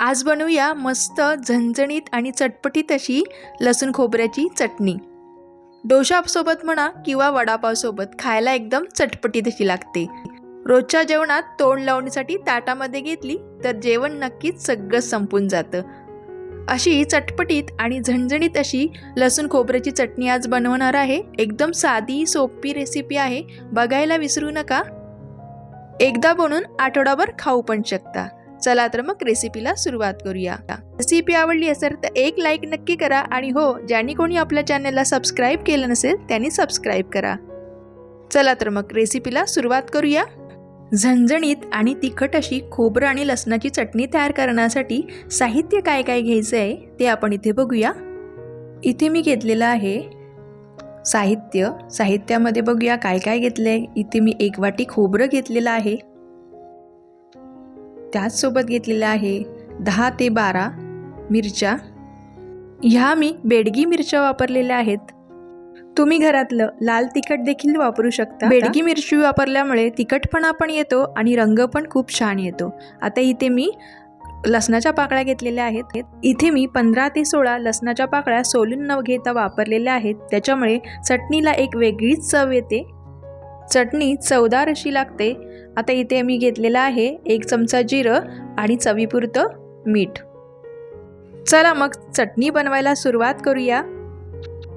आज बनवूया मस्त झणझणीत आणि चटपटीत अशी लसूण खोबऱ्याची चटणी. डोशासोबत म्हणा किंवा वडापावसोबत खायला एकदम चटपटीत अशी लागते. रोजच्या जेवणात तोंड लावण्यासाठी ताटामध्ये घेतली तर जेवण नक्कीच सगळं संपून जातं. अशी चटपटीत आणि झणझणीत अशी लसूण खोबऱ्याची चटणी आज बनवणार आहे. एकदम साधी सोपी रेसिपी आहे. बघायला विसरू नका. एकदा बनवून आठवडाभर खाऊ पण शकता. चला तर मग रेसिपीला सुरुवात करूया. रेसिपी आवडली असेल तर एक लाईक नक्की करा आणि हो ज्यांनी कोणी आपल्या चॅनलला सबस्क्राईब केलं नसेल त्यांनी सबस्क्राईब करा. चला तर मग रेसिपीला सुरुवात करूया. झणझणीत आणि तिखट अशी खोबरं आणि लसणाची चटणी तयार करण्यासाठी साहित्य काय काय घ्यायचं आहे ते आपण इथे बघूया. इथे मी घेतलेलं आहे साहित्य. साहित्यामध्ये बघूया काय काय घेतलं आहे इथे मी एक वाटी खोबरं घेतलेलं आहे. त्याचसोबत घेतलेलं आहे दहा ते बारा मिरच्या. ह्या मी बेडगी मिरच्या वापरलेल्या आहेत. तुम्ही घरातलं लाल तिखट देखील वापरू शकता. बेडगी मिरची वापरल्यामुळे तिखटपणा पण येतो आणि रंग पण खूप छान येतो. आता इथे मी लसणाच्या पाकळ्या घेतलेल्या आहेत. इथे मी पंधरा ते सोळा लसणाच्या पाकळ्या सोलून न घेता वापरलेल्या आहेत. त्याच्यामुळे चटणीला एक वेगळीच चव येते. चटणी चवदार अशी लागते. आता इथे मी घेतलेला आहे एक चमचा जिरं आणि चवीपुरतं मीठ. चला मग चटणी बनवायला सुरुवात करूया.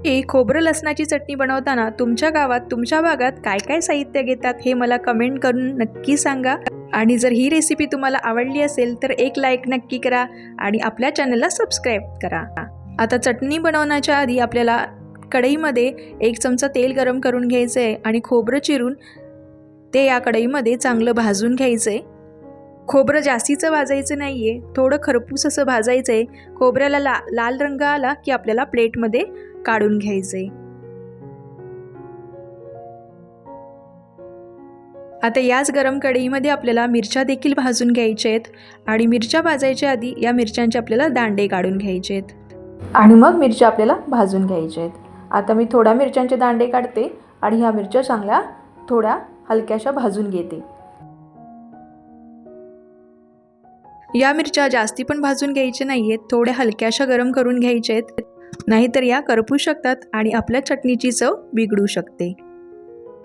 ए खोबरं लसणाची चटणी बनवताना तुमच्या गावात तुमच्या भागात काय काय साहित्य घेतात हे मला कमेंट करून नक्की सांगा. आणि जर ही रेसिपी तुम्हाला आवडली असेल तर एक लाईक नक्की करा आणि आपल्या चॅनलला सबस्क्राईब करा. आता चटणी बनवण्याच्या आधी आपल्याला कढईमध्ये एक चमचा तेल गरम करून घ्यायचं आहे आणि खोबरं चिरून ते या कढईमध्ये चांगलं भाजून घ्यायचं आहे खोबरं जास्तीचं भाजायचं नाही आहे थोडं खरपूस असं भाजायचं आहे खोबऱ्याला ला लाल रंग आला की आपल्याला प्लेटमध्ये काढून घ्यायचं आहे आता याच गरम कढईमध्ये आपल्याला मिरच्या देखील भाजून घ्यायच्या आहेत आणि मिरच्या भाजायच्या आधी या मिरच्यांचे आपल्याला दांडे काढून घ्यायचे आहेत आणि मग मिरच्या आपल्याला भाजून घ्यायच्या आहेत आता मी थोड्या मिरच्यांचे दांडे काढते आणि ह्या मिरच्या चांगल्या थोड्या हलक्याशा भाजून घेते. या मिरच्या जास्ती पण भाजून घ्यायच्या नाही आहेत थोड्या हलक्याशा गरम करून घ्यायच्या आहेत नाहीतर या करपू शकतात आणि आपल्या चटणीची चव बिघडू शकते.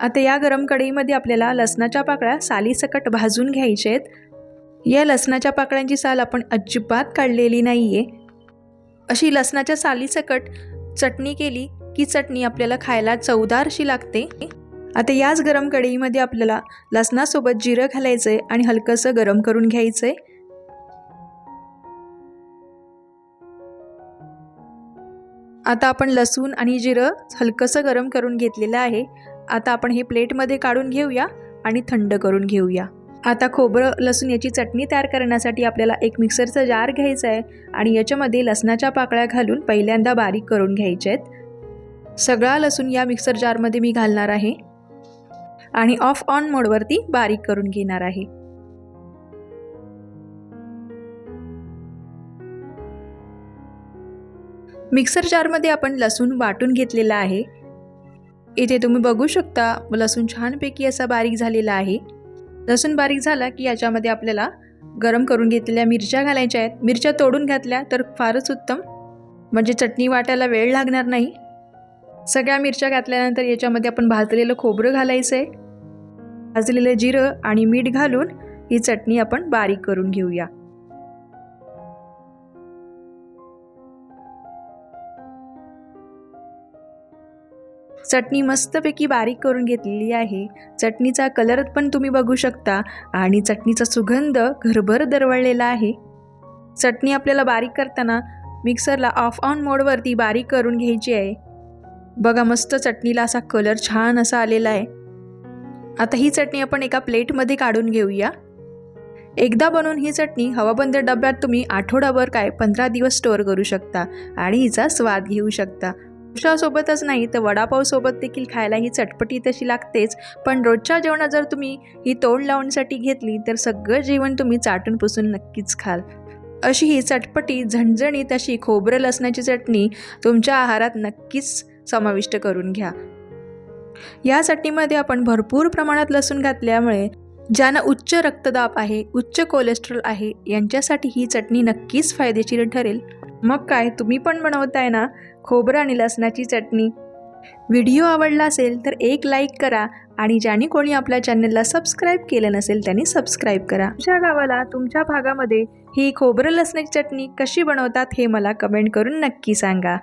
आता या गरम कढईमध्ये आपल्याला लसणाच्या पाकळ्या सालीसकट भाजून घ्यायच्या आहेत या लसणाच्या पाकळ्यांची साल आपण अजिबात काढलेली नाही आहे अशी लसणाच्या सालीसकट चटणी केली की चटणी आपल्याला खायला चवदार अशी लागते. आता याच गरम कढईमध्ये आपल्याला लसणासोबत जिरं घालायचं आहे आणि हलकंसं गरम करून घ्यायचं आहे आता आपण लसूण आणि जिरं हलकंसं गरम करून घेतलेलं आहे. आता आपण हे प्लेटमध्ये काढून घेऊया आणि थंड करून घेऊया. आता खोबरं लसूण याची चटणी तयार करण्यासाठी आपल्याला एक मिक्सरचा जार घ्यायचा आहे आणि याच्यामध्ये लसणाच्या पाकळ्या घालून पहिल्यांदा बारीक करून घ्यायच्या आहेत. सगळा लसूण या मिक्सर जारमध्ये मी घालणार आहे. आणि ऑफ ऑन मोडवरती बारीक करून घेणार आहे. मिक्सर जारमध्ये आपण लसूण वाटून घेतलेला आहे. इथे तुम्ही बघू शकता लसूण छानपैकी असा बारीक झालेला आहे. लसूण बारीक झाला की याच्यामध्ये आपल्याला गरम करून घेतलेल्या मिरच्या घालायच्या आहेत. मिरच्या तोडून घातल्या तर फारच उत्तम. म्हणजे चटणी वाटायला वेळ लागणार नाही. सगळ्या मिरच्या घातल्यानंतर याच्यामध्ये आपण भाजलेलं खोबरं घालायचं आहे भाजलेलं जिरं आणि मीठ घालून ही चटणी आपण बारीक करून घेऊया. चटणी मस्तपैकी बारीक करून घेतलेली आहे. चटणीचा कलर पण तुम्ही बघू शकता आणि चटणीचा सुगंध घरभर दरवळलेला आहे. चटणी आपल्याला बारीक करताना मिक्सरला ऑफ ऑन मोडवरती बारीक करून घ्यायची आहे. बघा मस्त चटणीला असा कलर छान असा आलेला आहे. आता ही चटणी आपण एका प्लेटमध्ये काढून घेऊया. एकदा बनवून ही चटणी हवाबंद डब्यात तुम्ही आठवडाभर काय पंधरा दिवस स्टोअर करू शकता आणि हिचा स्वाद घेऊ शकता. सोबतच नाही तर वडापावसोबत देखील खायला ही चटपटी तशी लागतेच पण रोजच्या जेवणात जर तुम्ही ही तोंड लावण्यासाठी घेतली तर सगळं जेवण तुम्ही चाटून पुसून नक्कीच खाल. अशी ही चटपटी झणझणीत अशी खोबरं लसणाची चटणी तुमच्या आहारात नक्कीच समाविष्ट करून घ्या. या चटणीमध्ये आपण भरपूर प्रमाणात लसूण घातल्यामुळे ज्यांना उच्च रक्तदाब आहे उच्च कोलेस्ट्रॉल आहे यांच्यासाठी ही चटणी नक्कीच फायदेशीर ठरेल. मग काय तुम्ही पण बनवताय ना? खोबरं आणि लसणाची चटणी. व्हिडिओ आवडला असेल तर एक लाईक करा आणि ज्याने कोणी आपल्या चॅनलला सबस्क्राईब केलं नसेल त्यांनी सबस्क्राईब करा. तुमच्या गावाला तुमच्या भागामध्ये ही खोबरं लसणाची चटणी कशी बनवतात हे मला कमेंट करून नक्की सांगा.